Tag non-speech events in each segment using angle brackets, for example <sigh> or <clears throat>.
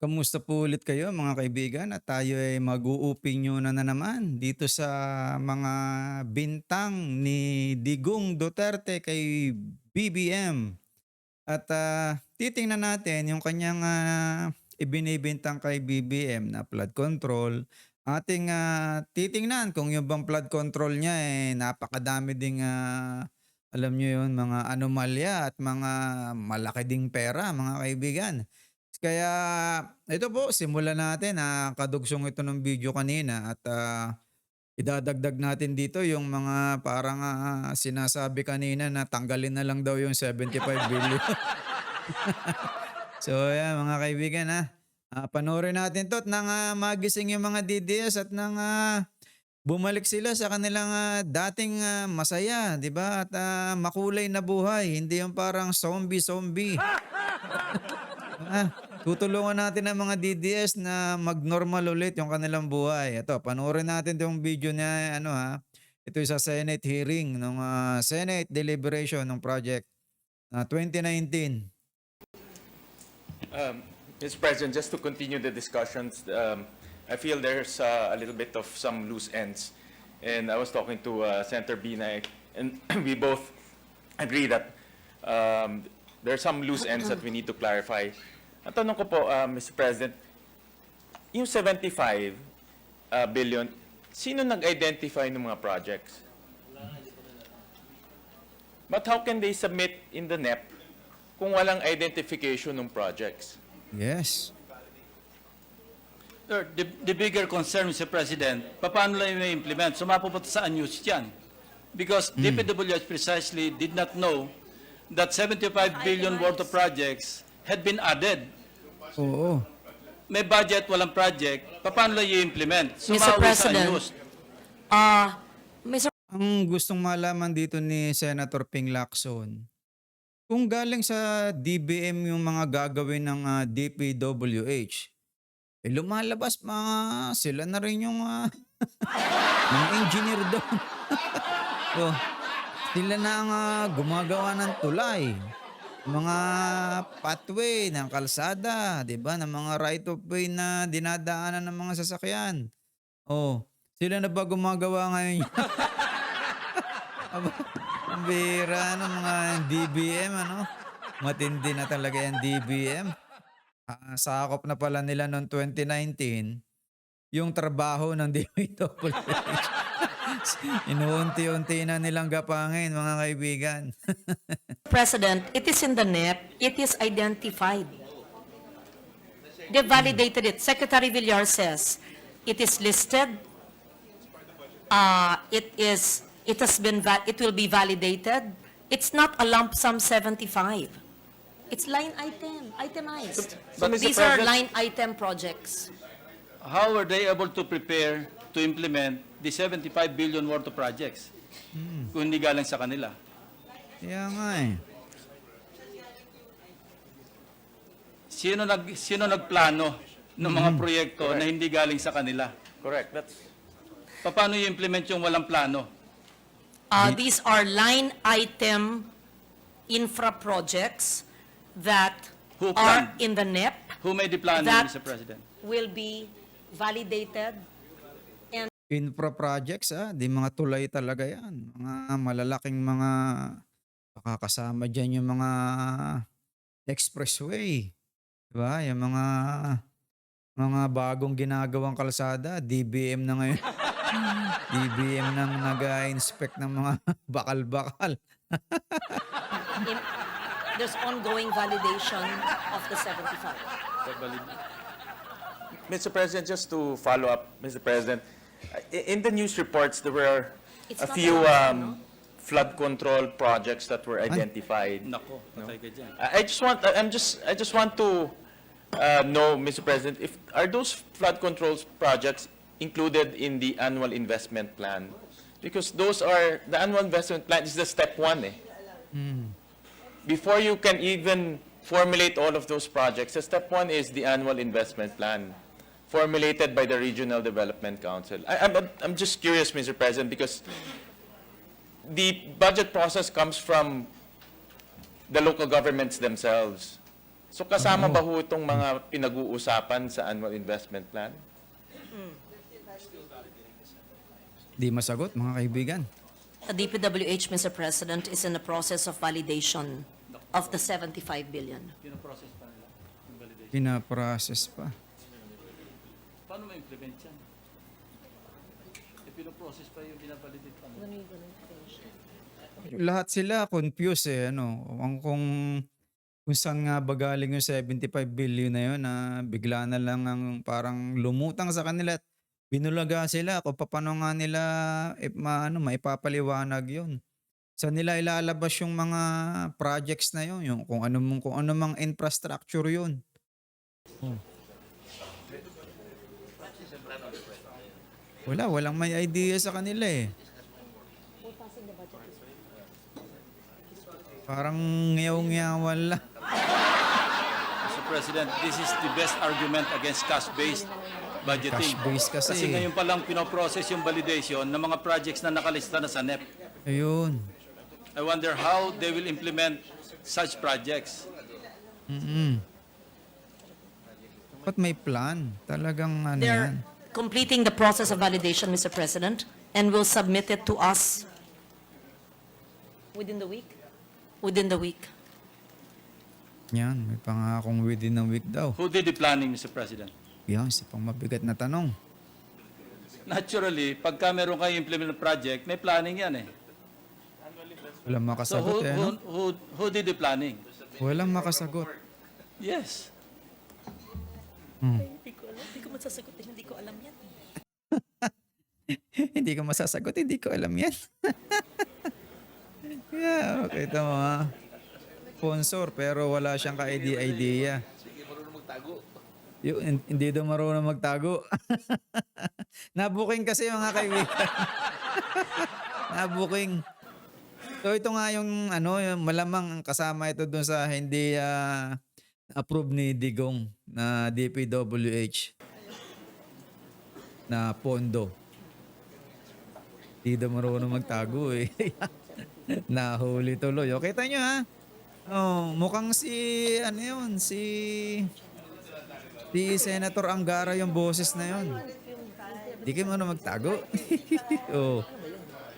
Kamusta po ulit kayo mga kaibigan at tayo ay mag-uupinyo na, na naman dito sa mga bintang ni Digong Duterte kay BBM. At ah, titingnan natin yung kanyang ah, ibinibintang kay BBM na flood control. Ating ah, titingnan kung yung bang flood control niya eh napakadami ding ah, alam nyo yun, mga anomalya at mga malaki ding pera mga kaibigan. Kaya ito po, simulan natin. Ah, kadugsong ito ng video kanina at ah, idadagdag natin dito yung mga parang ah, sinasabi kanina na tanggalin na lang daw yung 75 billion. <laughs> so yan mga kaibigan ha. Ah, panoorin natin to at nang ah, magising yung mga DDS at nang ah, bumalik sila sa kanilang ah, dating ah, masaya, 'di ba? At ah, makulay na buhay, hindi yung parang zombie-zombie. <laughs> Ah, tutulungan natin ang mga DDS na mag-normal ulit yung kanilang buhay. Ito, panoorin natin itong video niya, ano ha. Ito yung sa Senate hearing ng Senate deliberation ng project na 2019. Um, Mr. President, just to continue the discussions, um, I feel there's uh, a little bit of some loose ends. And I was talking to uh, Senator Binay, and <clears throat> we both agree that um, there are some loose ends that we need to clarify. Ang tanong ko po, uh, Mr. President, yung 75 uh, billion, sino nag-identify ng mga projects? But how can they submit in the NEP kung walang identification ng projects? Yes. Sir, the, the bigger concern, Mr. President, paano lang may implement? So mapupunta sa unused yan. Because DPWH precisely did not know that 75 billion worth of projects had been added. Oo. May budget, walang project, paano lang i-implement? So Mr. sa President. unused. Uh, Mr. Ang gustong malaman dito ni Senator Ping Lacson, kung galing sa DBM yung mga gagawin ng ah, DPWH, eh lumalabas mga sila na rin yung ah, <laughs> mga engineer doon. so, <laughs> sila na ang ah, gumagawa ng tulay. Mga pathway ng kalsada, 'di ba? Ng mga right of way na dinadaanan ng mga sasakyan. Oh, sila na ba gumagawa ngayon? <laughs> Aba, ang bira ng mga DBM, ano? Matindi na talaga yung DBM. Ah, sakop na pala nila noong 2019 yung trabaho ng DPWH. Inuunti-unti na nilang gapangin, mga kaibigan. <laughs> President, it is in the NEP, it is identified. They validated it. Secretary Villar says, it is listed, uh, it is, it has been, it will be validated. It's not a lump sum 75. It's line item, itemized. But, Mr. These are President- line item projects. How were they able to prepare to implement the 75 billion worth of projects? Kung hindi galing sa kanila. Kaya nga eh. Sino nag sino nagplano ng mga proyekto na hindi galing sa kanila? Correct, that's, Paano i-implement yung walang plano? Uh, these are line item infra projects that Who are in the NEP, Who made the That- Mr. President? will be validated Infra projects, ah, di mga tulay talaga yan. Mga malalaking mga makakasama dyan yung mga expressway. Diba? Yung mga mga bagong ginagawang kalsada, DBM na ngayon. <laughs> DBM nang nag-inspect ng mga <laughs> bakal-bakal. in, there's ongoing validation of the 75. Mr. President, just to follow up, Mr. President, in the news reports, there were It's a not few allowed, um, flood control projects that were identified. Nako, patay ka dyan. I I just want, I- I'm just, I just want to uh, know, Mr. President, if, are those flood controls projects included in the annual investment plan? Because those are, the annual investment plan is the step one eh. Before you can even formulate all of those projects, the step one is the annual investment plan formulated by the Regional Development Council. I, I'm, I'm just curious, Mr. President, because the budget process comes from the local governments themselves. So kasama ba ho itong mga pinag-uusapan sa annual investment plan? Di masagot, mga kaibigan. The DPWH, Mr. President, is in the process of validation of the 75 billion. Pinoprocess pa nila. Pinaprocess pa. Paano ma-implement yan? Eh, pinoprocess pa yung binabalidate pa nila. Lahat sila confused eh. Ano, kung, kung, kung saan nga ba galing yung 75 billion na yun na bigla na lang ang parang lumutang sa kanila at binulaga sila kung paano nga nila eh, ma, ano, maipapaliwanag yun. Sa nila ilalabas yung mga projects na yun, yung kung ano mong kung ano mang infrastructure yun. Wala, walang may idea sa kanila eh. Parang ngayaw-ngayawan lang. Mr. President, this is the best argument against cash-based budgeting. Cash-based kasi. Kasi ngayon pa lang pinoprocess yung validation ng mga projects na nakalista na sa NEP. Ayun. I wonder how they will implement such projects. Mm-mm. Ba't may plan? Talagang ano They're yan. Completing the process of validation, Mr. President, and will submit it to us within the week? Within the week. Yan, may pangakong within a week daw. Who did the planning, Mr. President? Yan, isa pang mabigat na tanong. Naturally, pagka meron kayo implement project, may planning yan eh. Walang So makasagot who, eh, who, no? who, who did the planning? Walang makasagot. Yes. Hindi ko alam. Hindi ko masasagot. Hindi ko alam yan. <laughs> hindi ko masasagot, hindi ko alam yan. <laughs> yeah, okay, ito mo ha. Sponsor, pero wala siyang ka-idea. Yung, hin- hindi daw marunong magtago. <laughs> Nabuking kasi mga kaibigan. Nabuking. So ito nga yung ano, yung malamang kasama ito dun sa hindi ah, approve ni Digong na DPWH na pondo. Hindi daw marunong magtago eh. <laughs> Nahuli tuloy. O, kita nyo ha? Oh, mukhang si, ano yun, si, si Senator Angara yung boses na yun. Di kayo marunong magtago. <laughs> oh.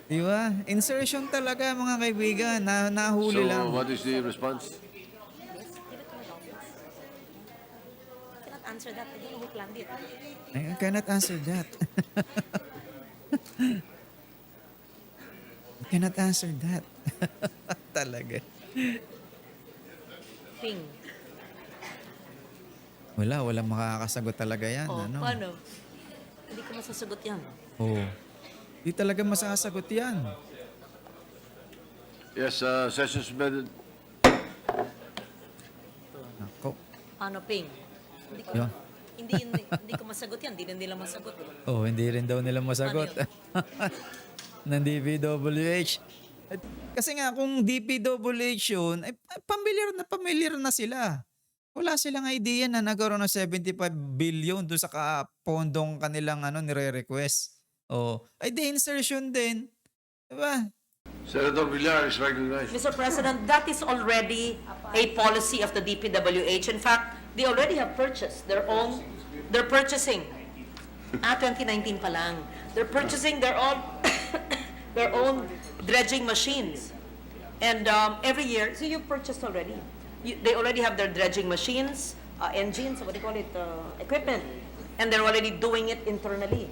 Di ba? Insertion talaga mga kaibigan. Na, nahuli So, lang. what is the response? Answer that. I don't know who planned it. I cannot answer that. <laughs> I cannot answer that. <laughs> talaga. Ping. Wala, walang makakasagot talaga yan. Oh, ano? paano? Hindi ko masasagot yan. Oo. Di talaga masasagot yan. Yes, uh, session suspended. Ako. Ano, Ping? Hindi ko, Yun. hindi, hindi, hindi ko masagot yan. Hindi rin nila masagot. Oh, hindi rin daw nila masagot. <laughs> ng DPWH. At- Kasi nga, kung DPWH yun, ay pa- familiar na familiar na sila. Wala silang idea na nagkaroon ng 75 billion doon sa kapondong kanilang ano, nire-request. Oh, ay di insertion din. Diba? Senator Villar is recognized. Mr. President, that is already a policy of the DPWH. In fact, they already have purchased their own, they're purchasing, ah, 2019 pa lang. They're purchasing their own, <coughs> their own dredging machines. And um, every year, so you've purchased already. You, they already have their dredging machines, uh, engines, what do you call it, uh, equipment. And they're already doing it internally,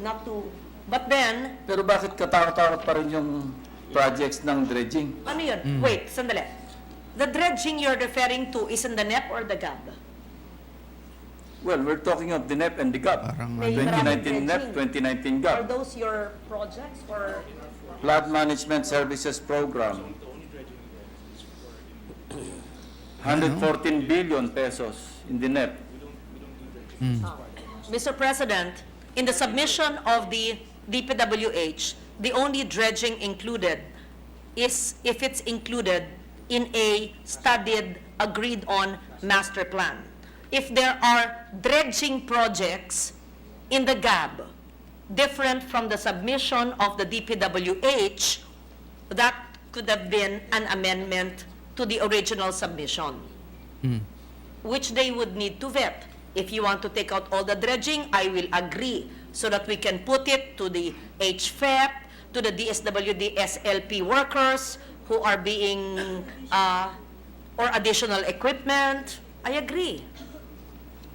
not to, but then, Pero bakit katakot-takot pa rin yung projects ng dredging? Ano yun? Wait, sandali. The dredging you're referring to is in the NEP or the GAB? Well, we're talking of the NEP and the GAP. Parang May ano, 2019 NEP, dredging. 2019 Are GAP. those your projects or? Flood Management Services Program. <clears throat> 114 billion pesos in the NEP. Mr. Hmm. Ah. President, in the submission of the DPWH, the only dredging included is if it's included in a studied, agreed-on master plan. If there are dredging projects in the GAB, different from the submission of the DPWH, that could have been an amendment to the original submission. which they would need to vet. If you want to take out all the dredging, I will agree, so that we can put it to the HFEP, to the DSWD SLP workers who are being, uh, or additional equipment. I agree.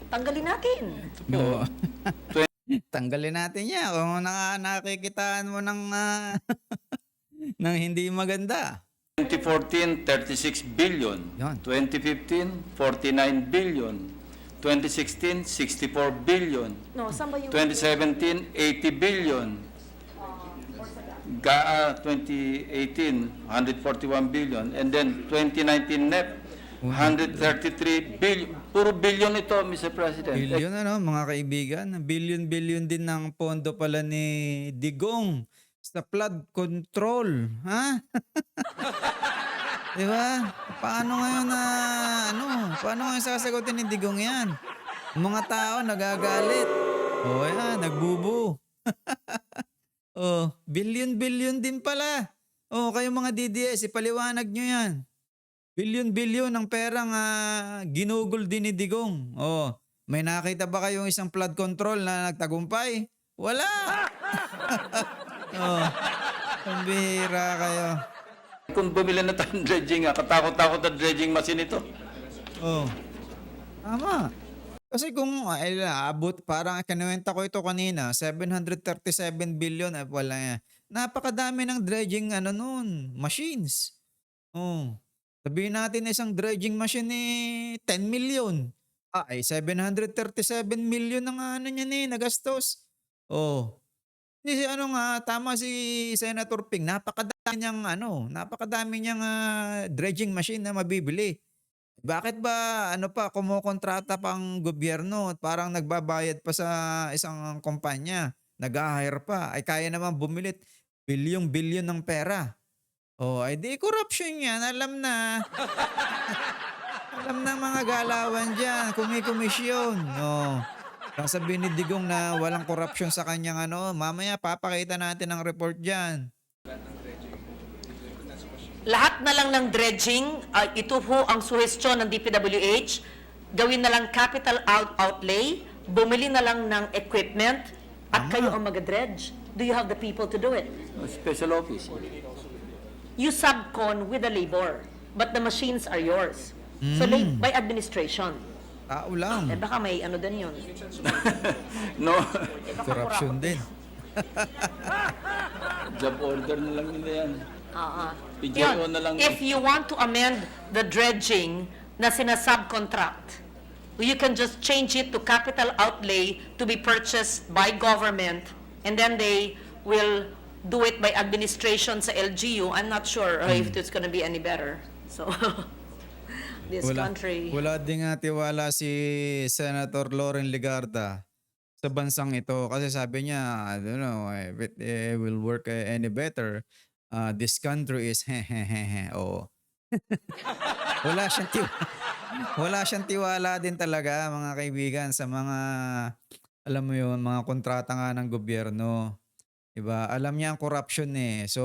Tanggalin natin. Oo. <laughs> Tanggalin natin yan kung na, nakikitaan mo ng, ah, <laughs> ng hindi maganda. 2014, 36 billion. Yan. 2015, 49 billion. 2016, 64 billion. No, saan ba yung... 2017, 80 billion. GAA 2018, 141 billion. And then 2019 NEP, 133 billion. Puro billion ito, Mr. President. Billion ano, mga kaibigan. Billion-billion din ng pondo pala ni Digong sa flood control. Ha? <laughs> Di ba? Paano ngayon na, ano, paano ngayon sasagutin ni Digong yan? Mga tao nagagalit. O yan, nagbubu. <laughs> oh, billion-billion din pala. Oh, kayo mga DDS, ipaliwanag nyo yan. Billion-billion ng perang ah, ginugol din ni Digong. Oh, may nakita ba kayong isang flood control na nagtagumpay? Wala. <laughs> oh, ang bihira kayo. Kung bumili na tayong dredging, ah, katakot-takot na dredging machine ito. Oh. Tama. Kasi kung ay abot parang kinuwenta ko ito kanina, 737 billion ay wala yan. Napakadami ng dredging ano noon, machines. Oh. Sabihin natin na isang dredging machine ni 10 million. Ah, ay 737 million ang ano niya ni nagastos. Oh. Hindi si ano nga tama si Senator Ping, napakadami niyang ano, napakadami niyang ah, dredging machine na mabibili. Bakit ba ano pa kumokontrata pang gobyerno at parang nagbabayad pa sa isang kumpanya, nag-hire pa, ay kaya naman bumilit bilyong-bilyon ng pera. Oh, ay di corruption yan, alam na. alam na mga galawan diyan, kumikomisyon. Oh. Sasabihin ni Digong na walang corruption sa kanyang ano, mamaya papakita natin ang report diyan. Lahat na lang ng dredging, ah, ito po ang suhestyon ng DPWH, gawin na lang capital out outlay, bumili na lang ng equipment, at Tama. kayo ang mag-dredge. Do you have the people to do it? Special office. You subcon with the labor, but the machines are yours. So la- by administration. Tao Eh lang. baka may ano din yun. <laughs> No, Corruption din. <laughs> job order na lang nila yan. Ah, ah. PJO Yun. na lang. If you want to amend the dredging na sinasubcontract, you can just change it to capital outlay to be purchased by government, and then they will do it by administration sa LGU. I'm not sure uh, if it's gonna be any better. So, <laughs> this wala, country. Wala din nga tiwala si Senator Loren Ligarda sa bansang ito kasi sabi niya, I don't know if it eh, will work any better. Uh, this country is hehehehe. Oo. <laughs> wala siyang tiwala. Wala siyang tiwala din talaga mga kaibigan sa mga alam mo yun, mga kontrata nga ng gobyerno. Diba? Alam niya ang corruption eh. So,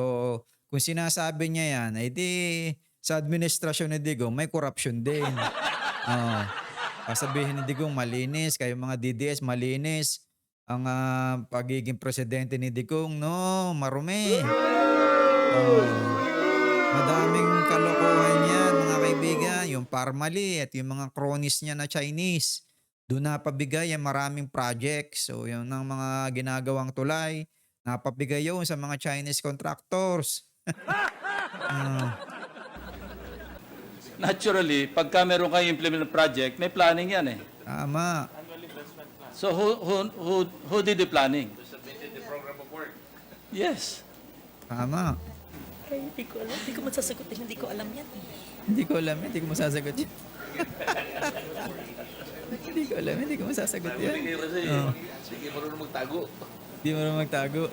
kung sinasabi niya yan, ay di sa administrasyon ni Digong may corruption din. <laughs> Oo. Sasabihin ni Digong malinis, kayo mga DDS malinis. Ang ah, pagiging presidente ni Digong, no, marumi. Oo. Madaming kalokohan yan, mga kaibigan. Yung Parmali at yung mga cronies niya na Chinese. Doon napabigay ang maraming projects. So, yun ang mga ginagawang tulay. Napabigay yun sa mga Chinese contractors. <laughs> Ah. Naturally, pagka meron kayo implement project, may planning yan eh. Tama. So who, who, who, who did the planning? Yes. Tama. Hindi ko alam. Hindi ko masasagot. Hindi ko alam yan. Hindi ko alam, hindi ko masasagot yun. <laughs> hindi ko alam, hindi ko masasagot yan. Oo. Sige, marunong magtago. Hindi mo naman magtago. <laughs>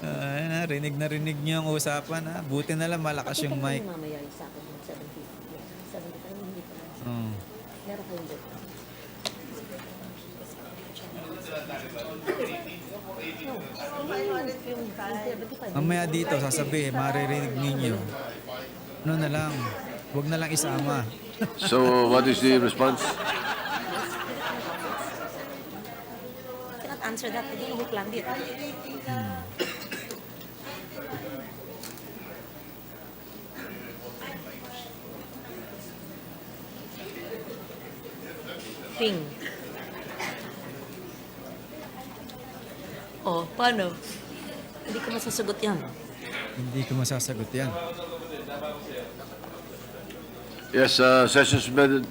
Ah, na, rinig na rinig niyo ang usapan ha. Buti na lang malakas yung mic. mamaya yung sa akin yung 750. 75, hindi pa. Oo. Meron kayong dito. <laughs> Mamaya dito sasabihin, maririnig ninyo. Ano na lang, huwag na lang isama. So what is the response? <laughs> Cannot answer that. I don't know who planned it. Ping. Oh, paano? Hindi ko masasagot yan. Hindi ko masasagot yan. Yes, uh, session suspended.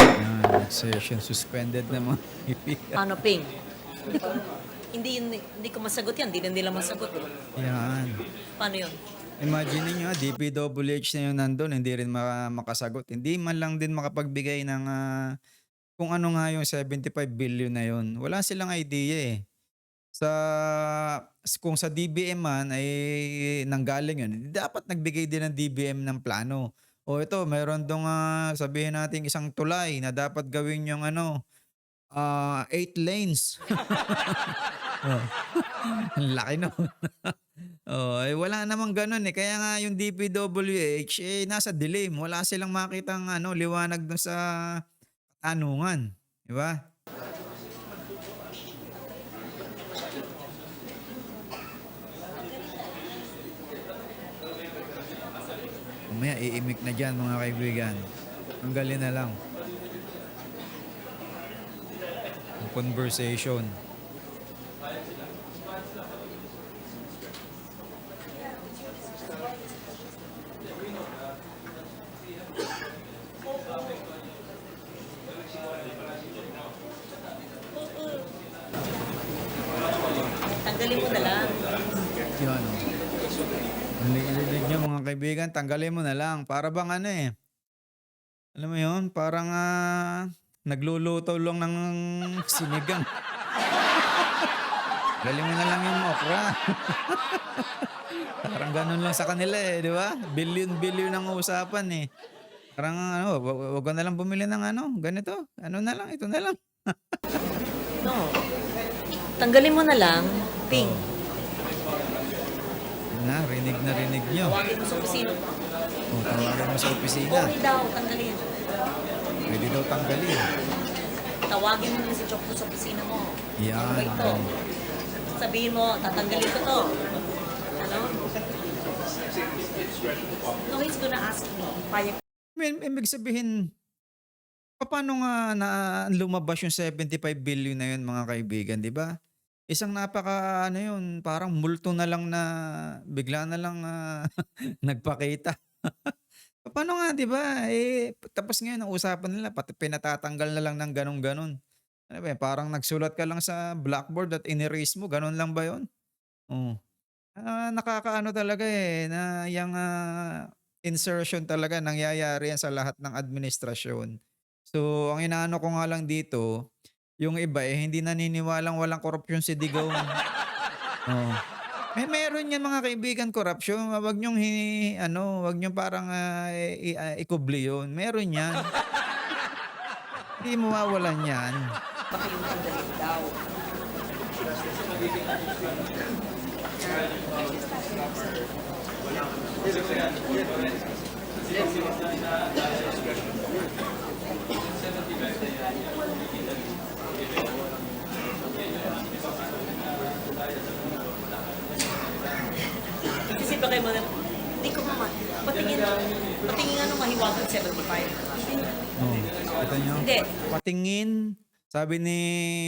Yan, session suspended na mga kaibigan. <laughs> Paano, Ping? Hindi hindi, hindi ko masagot yan. Hindi na nila masagot. Yan. Paano yun? Imagine niyo, DPWH na yung nandun, hindi rin maka- makasagot. Hindi man lang din makapagbigay ng ah, kung ano nga yung 75 billion na yun. Wala silang idea eh. Sa kung sa DBM man ay nanggaling yun, dapat nagbigay din ng DBM ng plano. O ito, meron dong ah, sabihin natin isang tulay na dapat gawin yung ano, ah, eight lanes. oh. <laughs> Ang laki no. <laughs> oh, eh, wala namang ganun eh. Kaya nga yung DPWH eh nasa dilim. Wala silang makitang ano liwanag dun sa tanungan, di ba? Mamaya iimik na dyan mga kaibigan. Ang galing na lang. Ang conversation. Tanggalin mo na lang. Yun. Ang lilig nyo mga kaibigan, tanggalin mo na lang. Para bang ano eh. Alam mo yun, parang ah, nagluluto lang ng sinigang. <laughs> Galing mo na lang yung okra. <laughs> parang ganun lang sa kanila eh, di ba? Billion-billion ang usapan eh. Parang ano, wag, na lang bumili ng ano, ganito. Ano na lang, ito na lang. <laughs> No. Tanggalin mo na lang. Ping. Yun Na, rinig na rinig nyo. Tawagin mo sa opisina. O, tawagan mo sa opisina. Okay daw, tanggalin. Pwede daw tanggalin. Tawagin mo sa Chokto sa opisina mo. Yan. Ano ba ito? Sabihin mo, tatanggalin ko to. Ano? No, he's gonna ask me. Payag ibig sabihin, paano nga na lumabas yung 75 billion na yun mga kaibigan, di ba? Isang napaka, ano yun, parang multo na lang na bigla na lang ah, <laughs> nagpakita. <laughs> paano nga, di ba? Eh, tapos ngayon, ang usapan nila, pati pinatatanggal na lang ng ganun-ganun. Ano ba yun, Parang nagsulat ka lang sa blackboard at in-erase mo, ganun lang ba yun? Oh. Ah, nakakaano talaga eh, na yung ah, insertion talaga nangyayari yan sa lahat ng administrasyon. So, ang inaano ko nga lang dito, yung iba eh, hindi naniniwalang walang korupsyon si Digong. <laughs> oh. May meron yan mga kaibigan korupsyon. Wag niyong hi, ano, wag niyong parang ah, i- ah, ikubli yun. Meron yan. hindi mawawalan yan. baka yung tanggalin daw. Kasi baka mo na, hindi ko mama, patingin, patingin ano mahiwagan 75. Oh, kita niyo? Hindi, Patingin, sabi ni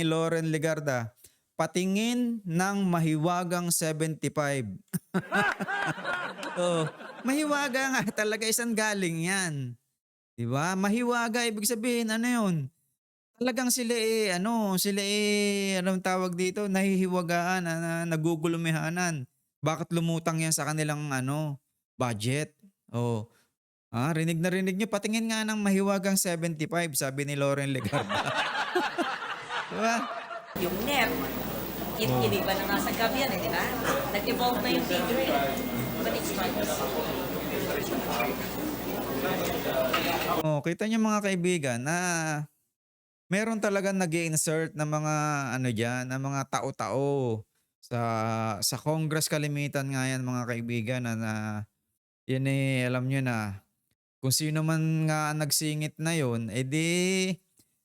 Lauren Legarda, patingin ng mahiwagang 75. <laughs> oh, mahiwaga nga talaga isang galing yan. 'Di ba? Mahiwaga ibig sabihin ano 'yun? Talagang sila eh ano, sila eh anong tawag dito, nahihiwagaan, na, na nagugulumihanan. Bakit lumutang yan sa kanilang ano, budget? Oh. Ah, rinig na rinig niyo. Patingin nga ng mahiwagang 75, sabi ni Lauren Legarda. <laughs> diba? yung NEP, in, Oh. iniba na nga sa gab yan, eh, di ba? Nag-evolve na yung figure eh. But it's. Oh, kita niyo mga kaibigan na meron talagang nag insert ng mga ano diyan, ng mga tao-tao sa sa Congress kalimitan nga yan mga kaibigan na, na yun eh, alam niyo na kung sino man nga nagsingit na yon, edi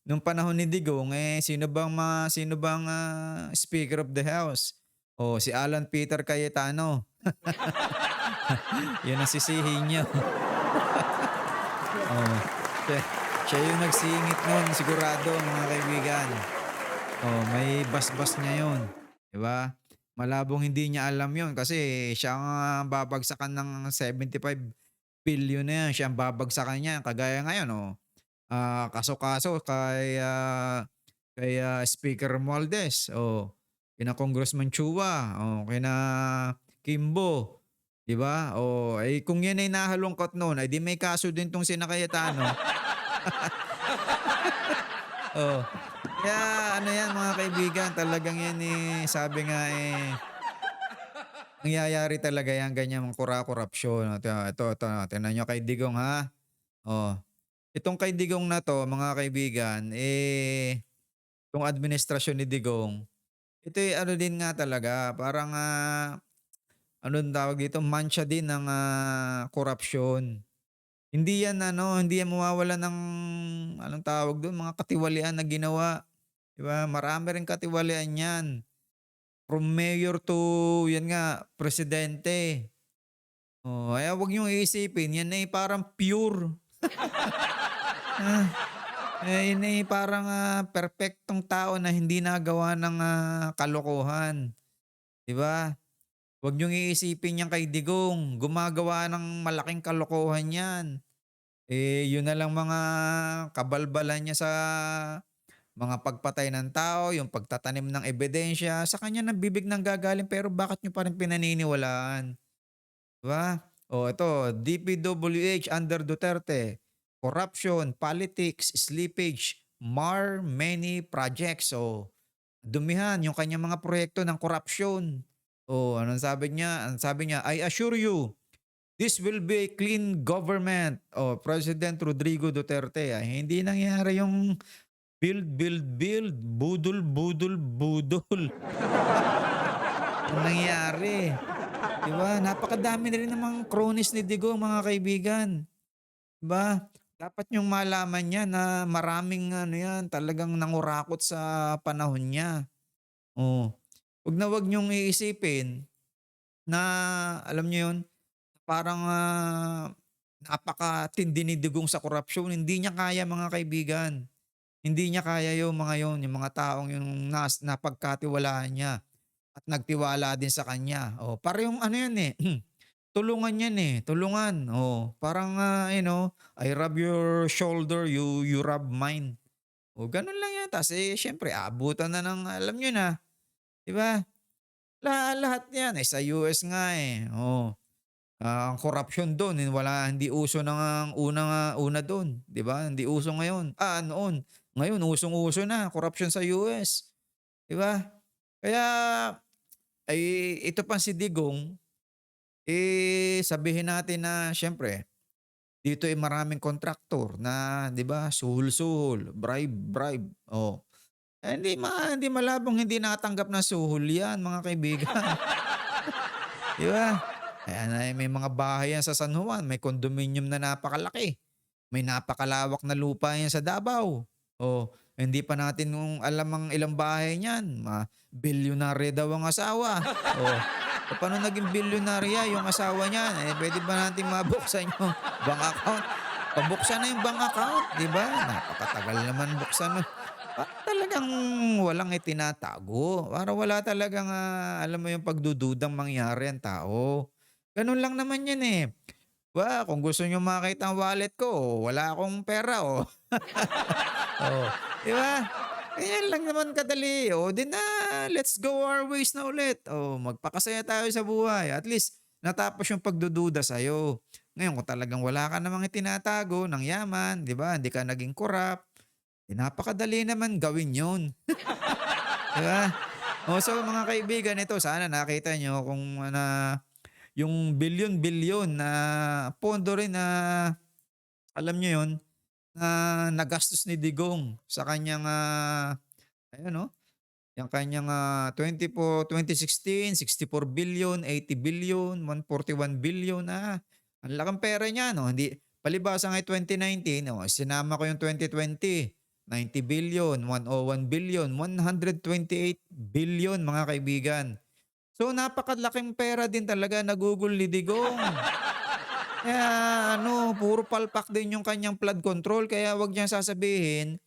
nung panahon ni Digong eh sino bang ma, sino bang ah, Speaker of the House? O si Alan Peter Cayetano. <laughs> Yun ang sisihin niya. <laughs> oh, siya, siya yung nagsingit nun, sigurado mga kaibigan. Oh, may basbas niya yun. 'Di ba? Malabong hindi niya alam yun kasi siya ang babagsakan ng 75 billion na yan. Siya ang babagsakan niya. Kagaya ngayon, oh. Ah, kaso-kaso kay ah, kay ah, Speaker Romualdez, oh. Kina Congressman Chua, oh, kina Kimbo, 'di ba? Oh, ay kung yan ay nahalungkot noon, ay di may kaso din tong sina Cayetano. <laughs> oh. Kaya ano yan mga kaibigan, talagang yan eh, sabi nga eh, nangyayari talaga yan ganyan mga kura-korupsyon. Ito, ito, ito, tingnan nyo kay Digong ha. Oh. Itong kay Digong na to, mga kaibigan, eh, itong administrasyon ni Digong, ito eh, ano din nga talaga, parang, ah, ano tawag dito, mancha din ng korupsyon. Hindi yan ano, hindi yan mawawala ng anong tawag doon, mga katiwalian na ginawa. 'Di ba? Marami ring katiwalian 'yan. From mayor to yan nga, presidente. Oh, kaya wag niyo iisipin, yan ay parang pure. <laughs> ah, eh, yun ay parang ah, perpektong tao na hindi nagawa ng ah, kalokohan. 'Di ba? Huwag niyong iisipin yan kay Digong. Gumagawa ng malaking kalokohan yan. Eh, yun na lang mga kabalbalan niya sa mga pagpatay ng tao, yung pagtatanim ng ebidensya, sa kanya ng bibig nang gagaling pero bakit niyo pa rin pinaniniwalaan? Diba? O ito, DPWH under Duterte, corruption, politics, slippage, mar many projects. O dumihan yung kanyang mga proyekto ng corruption. O anong sabi niya? Ang sabi niya, I assure you, This will be a clean government. Oh, President Rodrigo Duterte. Ay, hindi nangyari yung build, build, build, budol, budol, budol. Ang nangyari. Diba? Napakadami na rin namang cronies ni Digo, mga kaibigan. Diba? Dapat yung malaman niya na maraming ano yan, talagang nangurakot sa panahon niya. Oh. Huwag na huwag niyong iisipin na, alam niyo yun, parang ah, napakatindi ni Digong sa korupsyon. Hindi niya kaya mga kaibigan. Hindi niya kaya yung mga yon, yung mga taong yung nas, napagkatiwalaan niya at nagtiwala din sa kanya. Oh, para yung ano yan eh. <clears throat> tulungan yan eh, tulungan. Oh, parang ah, you know, I rub your shoulder, you you rub mine. Oh, ganun lang yan. Tapos eh, syempre, abutan na ng, alam niyo na. Di ba? La, lahat yan. Eh, sa US nga eh. Oh. Ah, ang corruption doon, eh, wala hindi uso nang unang ah, una doon, 'di ba? Hindi uso ngayon. Ah, noon. Ngayon usong-uso na corruption sa US. 'Di ba? Kaya ay ito pa si Digong eh sabihin natin na syempre dito ay maraming kontraktor na 'di ba? Suhol-suhol, bribe, bribe. Oh. Eh, hindi ma hindi malabong hindi natanggap na suhol 'yan, mga kaibigan. <laughs> 'Di ba? Ayan ay may mga bahay yan sa San Juan, may condominium na napakalaki. May napakalawak na lupa yan sa Davao. O, hindi pa natin nung alam ang ilang bahay niyan. Ma, bilyonarya daw ang asawa. O, e paano naging bilyonarya yung asawa niyan? Eh, pwede ba natin mabuksan yung bank account? Pabuksan na yung bank account, di ba? Napakatagal naman buksan. nun. Talagang walang itinatago. Para wala talagang, ah, alam mo yung pagdududang mangyari ang tao. Ganun lang naman yan eh. Ba, kung gusto nyo makita ang wallet ko, wala akong pera oh. <laughs> oh, di ba? Ganyan lang naman kadali. O, di na, let's go our ways na ulit. O, magpakasaya tayo sa buhay. At least, natapos yung pagdududa sa'yo. Ngayon, kung talagang wala ka namang itinatago ng yaman, di ba? Hindi ka naging korap. Eh, napakadali naman gawin yun. <laughs> di ba? O, so mga kaibigan, ito, sana nakita nyo kung na yung bilyon-bilyon na pondo rin na alam nyo yun, na nagastos ni Digong sa kanyang, ah, ayun no, yung kanyang 20 po, 2016, 64 billion, 80 billion, 141 billion, ah, ang laking pera niya, no? Hindi, palibasa nga 2019, oh, sinama ko yung 2020, 90 billion, 101 billion, 128 billion mga kaibigan. So napakalaking pera din talaga nagugol ni Digong. <laughs> Kaya ano, puro palpak din yung kanyang flood control kaya wag niyang sasabihin,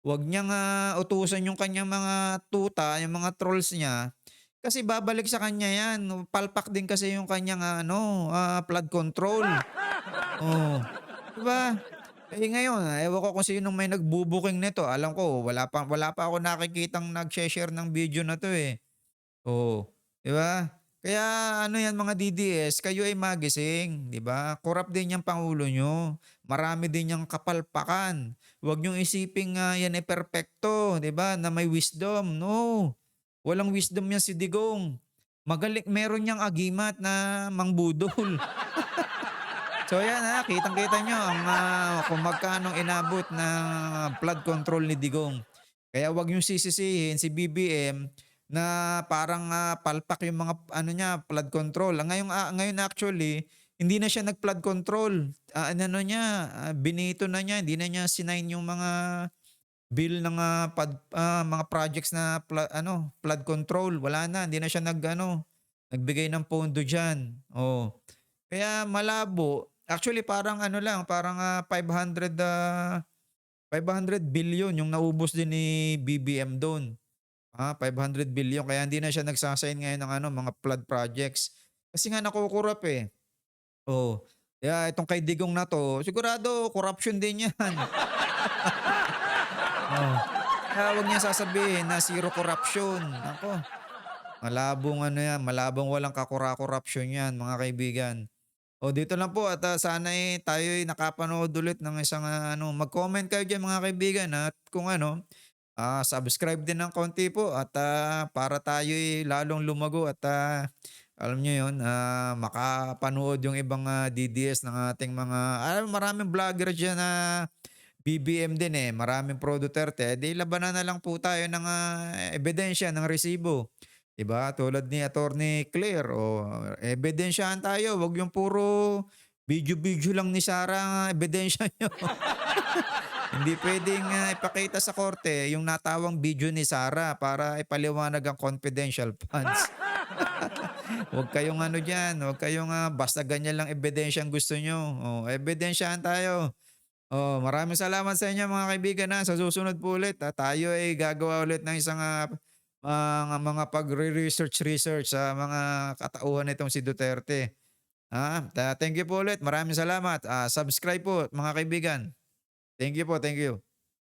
wag niyang ah, utusan yung kanyang mga tuta, yung mga trolls niya. Kasi babalik sa kanya yan. Palpak din kasi yung kanyang ah, ano, ah, flood control. Oh. Diba? Eh ngayon, ewan ko kung sino may nagbubuking nito. Alam ko, wala pa, wala pa ako nakikitang nag-share ng video na to eh. Oh. Diba? Kaya ano yan mga DDS, kayo ay magising, di ba? Corrupt din yung pangulo nyo. Marami din yung kapalpakan. Huwag nyo isiping ah, yan ay perpekto, di ba? Na may wisdom. No. Walang wisdom yan si Digong. Magaling, meron niyang agimat na mangbudol. <laughs> so yan ha, kitang-kita nyo ang, ah, kung magkano inabot ng flood control ni Digong. Kaya wag yung sisisihin si BBM na parang ah, palpak yung mga ano niya, flood control. Ah, Ngayon, ah, ngayon actually, hindi na siya nag-flood control. Ah, ano niya, ah, binito na niya, hindi na niya sinain yung mga bill ng ah, pad- ah, mga projects na pla- ano, flood control. Wala na, hindi na siya nag ano, nagbigay ng pondo diyan. Oh. Kaya malabo. Actually parang ano lang, parang ah, 500 ah, 500 billion yung naubos din ni BBM doon. Ah, 500 billion kaya hindi na siya nagsasign ngayon ng ano, mga flood projects. Kasi nga nakukurap eh. Oh. Kaya itong kay Digong na to, sigurado corruption din yan. <laughs> oh. Kaya huwag niya sasabihin na zero corruption. Ako. Malabong ano yan, malabong walang kakura-corruption yan, mga kaibigan. O dito lang po at ah, sana eh, tayo ay nakapanood ulit ng isang ah, ano, mag-comment kayo diyan mga kaibigan at kung ano, ah, subscribe din ng konti po at ah, para tayo ay lalong lumago at ah, alam niyo yon ah, makapanood yung ibang ah, DDS ng ating mga alam maraming vlogger diyan na BBM din eh, maraming pro Duterte. Di labanan na lang po tayo ng ah, ebidensya ng resibo. 'Di ba? Tulad ni Attorney Claire o ebidensyahan tayo, wag yung puro video-video lang ni Sara ang ebidensya nyo. <laughs> Hindi pwedeng ah, ipakita sa korte yung natawang video ni Sara para ipaliwanag ang confidential funds. <laughs> Huwag kayong ano dyan, huwag kayong ah, basta ganyan lang ebidensya ang gusto nyo. Oh, ebidensyahan tayo. Oh, maraming salamat sa inyo mga kaibigan na sa susunod po ulit. ah, tayo ay gagawa ulit ng isang ah, mga mga pagre-research research sa mga katauhan nitong si Duterte. Ah, thank you po ulit. Maraming salamat. Ah, subscribe po mga kaibigan. Thank you po, thank you.